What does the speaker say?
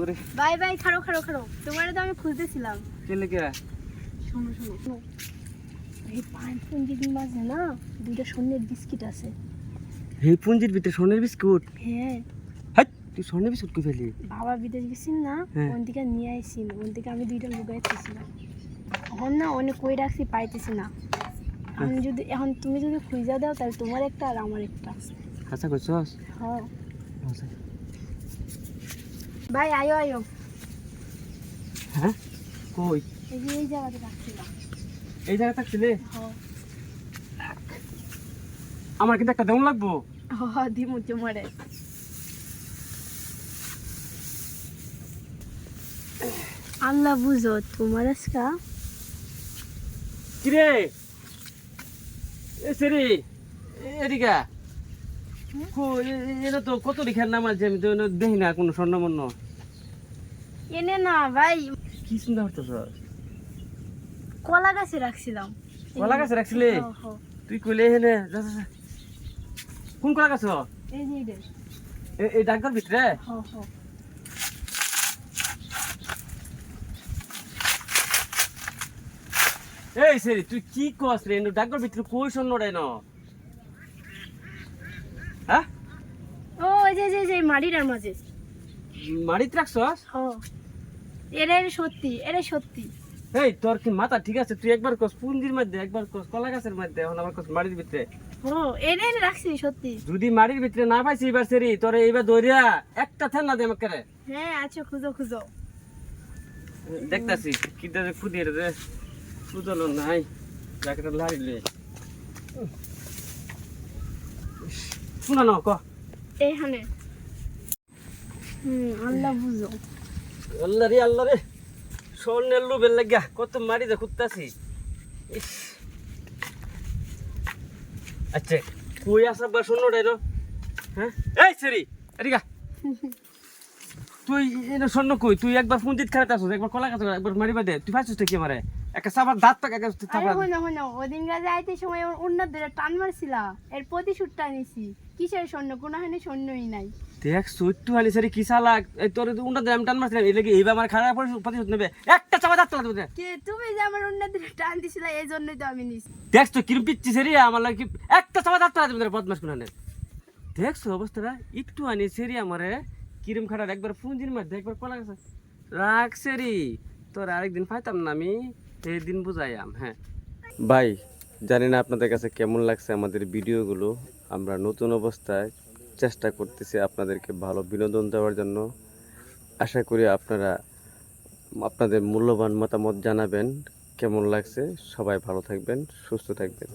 ওরে bye bye খারো খারো খারো তোমার তো আমি খুঁজতেছিলাম। কে? লেগে শোনো শোনো। এই মাঝে না? দুইটা স্বর্ণের বিস্কিট আছে। এই পুঞ্জির ভিতরে স্বর্ণের বিস্কুট? হ্যাঁ। হাই তুই স্বর্ণের বিস্কুট কই ফেলি বাবা বিদেশ গেছিল না? হ্যাঁ। ওন থেকে নিয়ে আইসিন ওন থেকে আমি দুইটা লুকাইতেছিলাম। এখন না অনেক কই রাখছি পাইতেছি না। এখন যদি এখন তুমি যদি খুঁজা দাও তাহলে তোমার একটা আর আমার একটা। হাসা কইছস? হ্যাঁ। হাসা ভাই আয়ো আয়ো। হ্যাঁ? কই? এই যে এই জায়গাতে রাখছিলাম এই জায়গা থাকছিলে? আমার কিন্তু একটা দেমন লাগবো। দিমু তোমারে আল্লাহ বুঝো তোমার আজকা? কিরে? এ সেরি এদিকে এটা তো কত লিখার নাম আছে? আমি তো দেখি না কোনো স্বর্ণমন্য। এনে না ভাই। কি চিন্তা করতেছ? কলা গাছে রাখছিলাম। কলা গাছে রাখছিলে। তুই কইলে যা। কোন কলা গাছ? এই এই ডাকঘর ভিতরে। এই সেরি তুই কি কস রে? ডাকঘর ভিতরে কই স্বর্ণ রে ন হ্যাঁ? ও এই যে যে, মাটিটার মাঝে। মারিত রাখছস হ্যাঁ এরা সত্যি এরা সত্যি। এই তোর কি মাথা ঠিক আছে? তুই একবার কস পুঞ্জির মধ্যে একবার কস কলা গাছের মধ্যে এখন আবার কস ভিতরে। ও এরা রাখছি সত্যি। যদি মাটির ভিতরে না পাইছি এবার সেরি তোরে এইবার দৌড়িয়া একটা থেন না দে আমাকে রে। হ্যাঁ আচ্ছা খুঁজো খুঁজো। দেখতাছি কি দে খুদিয়ে রে খুদলো নাই। জায়গাটা লাড়িলে শোনা না ক। এইখানে হুম আল্লাহ বুঝো। আল্লাহ রে আল্লাহ রে। স্বর্ণের লোভের লাগিয়া কত মারি খুঁজতাছি। আচ্ছা কই আসা বা শূন্য রে হ্যাঁ? এই সেরি এদিকে আ। তুই এটা স্বর্ণ কই? তুই একবার পুঞ্জিত খেলাতে আসছিস একবার কলা গাছ একবার মারিবা দে তুই ফাঁসছিস কি মারে একটা সাবার দাঁত পাকা গেছে ওদিন আইতে সময় অন্য ধরে টান মারছিলা এর প্রতিশোধটা নিছি। কিসের কোনো হানি স্বর্ণই নাই। দেখ সত্যি হালি সারি কি সালা এই তোর উন্ডা দাম টান মারছিলাম এই লাগি এইবার আমার খারাপ প্রতিশোধ নেবে? একটা দাঁত দেবে। কে তুমি যে আমার অন্য ধরে টান দিছিলা এই জন্যই তো আমি নিছি। দেখ তো কিরম পিচ্ছি সেরি আমার লাগে একটা চাপা দাঁত তোলা দেবে বদমাস কোনানে দেখছ অবস্থাটা একটু আনি সেরি আমারে কিরম খাটার একবার পুঞ্জির মধ্যে একবার কলা গেছে রাখ সেরি তোর আরেকদিন পাইতাম না আমি। দিন বুঝাইয়াম হ্যাঁ। ভাই, জানি না আপনাদের কাছে কেমন লাগছে আমাদের ভিডিওগুলো। আমরা নতুন অবস্থায় চেষ্টা করতেছি আপনাদেরকে ভালো বিনোদন দেওয়ার জন্য। আশা করি আপনারা আপনাদের মূল্যবান মতামত জানাবেন। কেমন লাগছে? সবাই ভালো থাকবেন, সুস্থ থাকবেন।